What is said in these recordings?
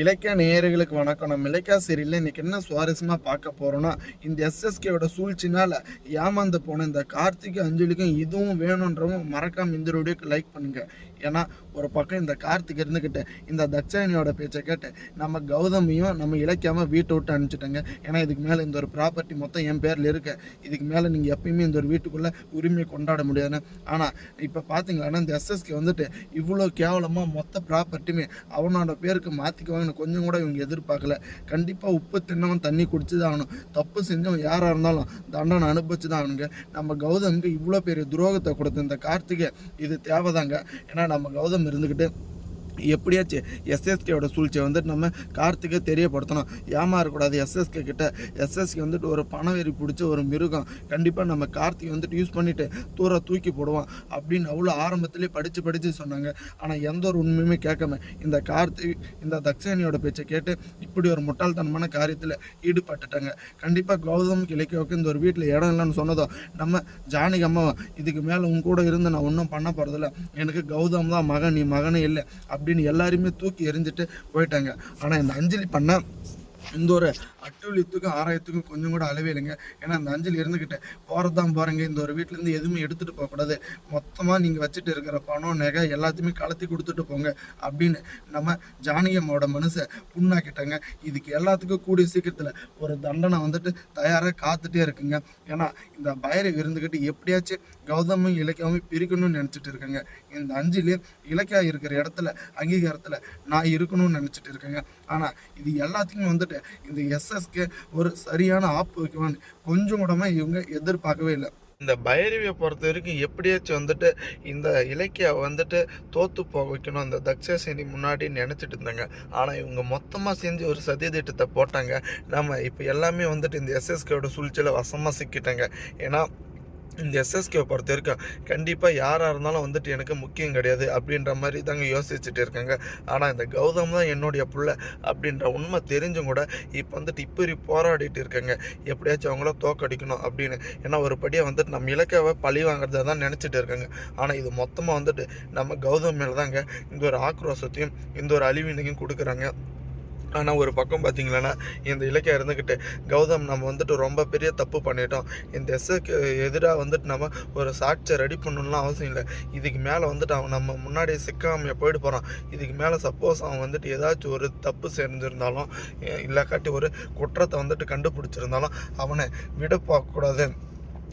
இலக்கிய நேயர்களுக்கு வணக்கம். நம்ம இலக்கிய சீரியலில் இன்னைக்கு என்ன சுவாரஸ்யமாக பார்க்க போகிறோம்னா இந்த எஸ்எஸ்கேவோட சூழ்ச்சினால் ஏமாந்து போன இந்த கார்த்திக் அஞ்சலிக்கும் இதுவும் வேணுன்றவங்க மறக்காம இந்த வீடியோக்கு லைக் பண்ணுங்கள் ஏன்னா ஒரு பக்கம் இந்த கார்த்திக் இருந்துக்கிட்டு இந்த தட்சாயணியோட பேச்சை கேட்டு நம்ம கௌதமியும் நம்ம இழைக்காமல் வீட்டை விட்டு அனுப்பிச்சிட்டாங்க. ஏன்னா இதுக்கு மேலே இந்த ஒரு ப்ராப்பர்ட்டி மொத்தம் என் பேரில் இருக்கு. இதுக்கு மேலே நீங்கள் எப்பயுமே இந்த ஒரு வீட்டுக்குள்ளே உரிமையை கொண்டாட முடியாதுன்னு ஆனால் இப்போ பார்த்தீங்களா இந்த எஸ்எஸ்கே வந்துட்டு இவ்வளோ கேவலமாக மொத்த ப்ராப்பர்ட்டியுமே அவனோட பேருக்கு மாற்றிக்குவாங்கன்னு கொஞ்சம் கூட இவங்க எதிர்பார்க்கல. கண்டிப்பாக உப்பு தின்னவன் தண்ணி குடிச்சு தான் ஆகணும். தப்பு செஞ்சவன் யாராக இருந்தாலும் தண்டனை அனுபவிச்சு தான் ஆகணுங்க. நம்ம கௌதமுக்கு இவ்வளோ பெரிய துரோகத்தை கொடுத்த இந்த கார்த்திகை இது தேவைதாங்க. ஏன்னா நம்ம கௌதம் இருந்துக்கிட்டு எப்படியாச்சும் எஸ்எஸ்கேவோட சூழ்ச்சியை வந்துட்டு நம்ம கார்த்திகை தெரியப்படுத்தணும். ஏமாறக்கூடாது எஸ்எஸ்கே கிட்ட. எஸ்எஸ்கே வந்துட்டு ஒரு பணவெறி பிடிச்ச ஒரு மிருகம். கண்டிப்பாக நம்ம கார்த்திகை வந்துட்டு யூஸ் பண்ணிவிட்டு தூர தூக்கி போடுவோம் அப்படின்னு அவ்வளோ ஆரம்பத்திலே படித்து படித்து சொன்னாங்க. ஆனால் எந்த ஒரு உண்மையுமே கேட்காம இந்த கார்த்திக் இந்த தக்ஷானியோட பேச்சை கேட்டு இப்படி ஒரு முட்டாள்தனமான காரியத்தில் ஈடுபட்டுட்டாங்க. கண்டிப்பாக கௌதம் இலக்கியாவுக்கு இந்த ஒரு வீட்டில் இடம் இல்லைன்னு சொன்னதோ நம்ம ஜானகி அம்மாவை இதுக்கு மேலே உன் கூட இருந்து நான் ஒன்றும் பண்ண போகிறதில்ல எனக்கு கௌதம் தான் மகன் நீ மகனே இல்லை. அப்படின்னு எல்லாருமே தூக்கி எறிஞ்சிட்டு போயிட்டாங்க. ஆனால் இந்த அஞ்சலி பண்ண இந்த ஒரு அட்டூழியத்துக்கும் ஆராயத்துக்கும் கொஞ்சம் கூட அளவே இல்லைங்க. ஏன்னா அந்த அஞ்சல் இருந்துக்கிட்டு போகிறதான் பாருங்க இந்த ஒரு வீட்டிலேருந்து எதுவுமே எடுத்துகிட்டு போகக்கூடாது மொத்தமாக நீங்கள் வச்சுட்டு இருக்கிற பணம் நகை எல்லாத்தையுமே கலத்தி கொடுத்துட்டு போங்க அப்படின்னு நம்ம ஜானகி அம்மாவோட மனசை புண்ணாக்கிட்டாங்க. இதுக்கு எல்லாத்துக்கும் கூடிய சீக்கிரத்தில் ஒரு தண்டனை வந்துட்டு தயாராக காத்துட்டே இருக்குங்க. ஏன்னா இந்த பைரவி இருந்துக்கிட்டு எப்படியாச்சும் கௌதமும் இலக்கியாவும் பிரிக்கணும்னு நினச்சிட்டு இருக்காங்க. இந்த அஞ்சலி இலக்கியா இருக்கிற இடத்துல அங்கீகாரத்தில் நான் இருக்கணும்னு நினச்சிட்டு இருக்கேங்க. ஆனால் இது எல்லாத்துக்கும் வந்துட்டு இந்த எஸ்எஸ்க்கு ஒரு சரியான ஆப்பு வைக்குவான்னு கொஞ்சம் கூடமா இவங்க எதிர்பார்க்கவே இல்லை. இந்த பைரவியை பொறுத்த வரைக்கும் எப்படியாச்சும் வந்துட்டு இந்த இலக்கிய வந்துட்டு தோத்து போக வைக்கணும். அந்த தக்ஷசேனி முன்னாடி நினச்சிட்டு இருந்தாங்க. ஆனால் இவங்க மொத்தமாக செஞ்சு ஒரு சதி திட்டத்தை போட்டாங்க. நம்ம இப்போ எல்லாமே வந்துட்டு இந்த எஸ்எஸ்கேயோட சூழ்ச்சியில் வசமாக சிக்கிட்டாங்க. ஏன்னா இந்த எஸ்எஸ்கேவை பொறுத்த வரைக்கும் கண்டிப்பாக யாராக இருந்தாலும் வந்துட்டு எனக்கு முக்கியம் கிடையாது அப்படின்ற மாதிரி தாங்க யோசிச்சுட்டு இருக்காங்க. ஆனால் இந்த கௌதம் தான் என்னுடைய பிள்ளை அப்படின்ற உண்மை தெரிஞ்சும் கூட இப்போ வந்துட்டு இப்படி போராடிட்டு இருக்காங்க. எப்படியாச்சும் அவங்கள தோக்கடிக்கணும் அப்படின்னு. ஏன்னா ஒரு படியாக வந்துட்டு நம்ம இலக்காவை பழி வாங்குறதா தான் நினச்சிட்டு இருக்காங்க. ஆனால் இது மொத்தமாக வந்துட்டு நம்ம கௌதம் மேலே தாங்க இந்த ஒரு ஆக்ரோஷத்தையும் இந்த ஒரு அழிவினையும் கொடுக்குறாங்க. ஆனால் ஒரு பக்கம் பார்த்தீங்களன்னா இந்த இலக்கியம் இருந்துக்கிட்டு கௌதம் நம்ம வந்துட்டு ரொம்ப பெரிய தப்பு பண்ணிட்டோம். இந்த எஸ்ஸுக்கு எதிராக வந்துட்டு நம்ம ஒரு சாட்சியை ரெடி பண்ணணும்லாம் அவசியம் இல்லை. இதுக்கு மேலே வந்துட்டு அவன் நம்ம முன்னாடியே சிக்காமையை போயிட்டு போகிறான் இதுக்கு மேலே சப்போஸ் அவன் வந்துட்டு ஏதாச்சும் ஒரு தப்பு செஞ்சுருந்தாலும் இல்லைக்காட்டி ஒரு குற்றத்தை வந்துட்டு கண்டுபிடிச்சிருந்தாலும் அவனை விட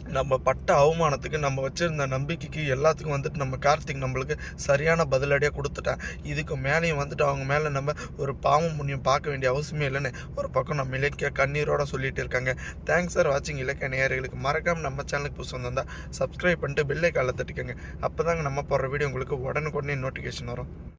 நம்ம பட்ட அவமானத்துக்கு நம்ம வச்சிருந்த நம்பிக்கைக்கு எல்லாத்துக்கும் வந்துட்டு நம்ம கார்த்திக் நம்மளுக்கு சரியான பதிலடியாக கொடுத்துட்டேன். இதுக்கு மேலேயும் வந்துட்டு அவங்க மேலே நம்ம ஒரு பாவம் புண்ணியம் பார்க்க வேண்டிய அவசியமே இல்லைன்னு ஒரு பக்கம் நம்ம இலக்கிய கண்ணீரோட சொல்லிட்டு இருக்காங்க. தேங்க்ஸ் சார் வாட்சிங் இலக்கிய நேயர்களுக்கு மறக்காமல் நம்ம சேனலுக்கு புதுசு வந்தால் சப்ஸ்கிரைப் பண்ணிட்டு பெல்லை காலை தட்டிக்கோங்க. அப்போ தாங்க நம்ம போடுற வீடியோ உங்களுக்கு உடனுக்குடனே நோட்டிஃபிகேஷன் வரும்.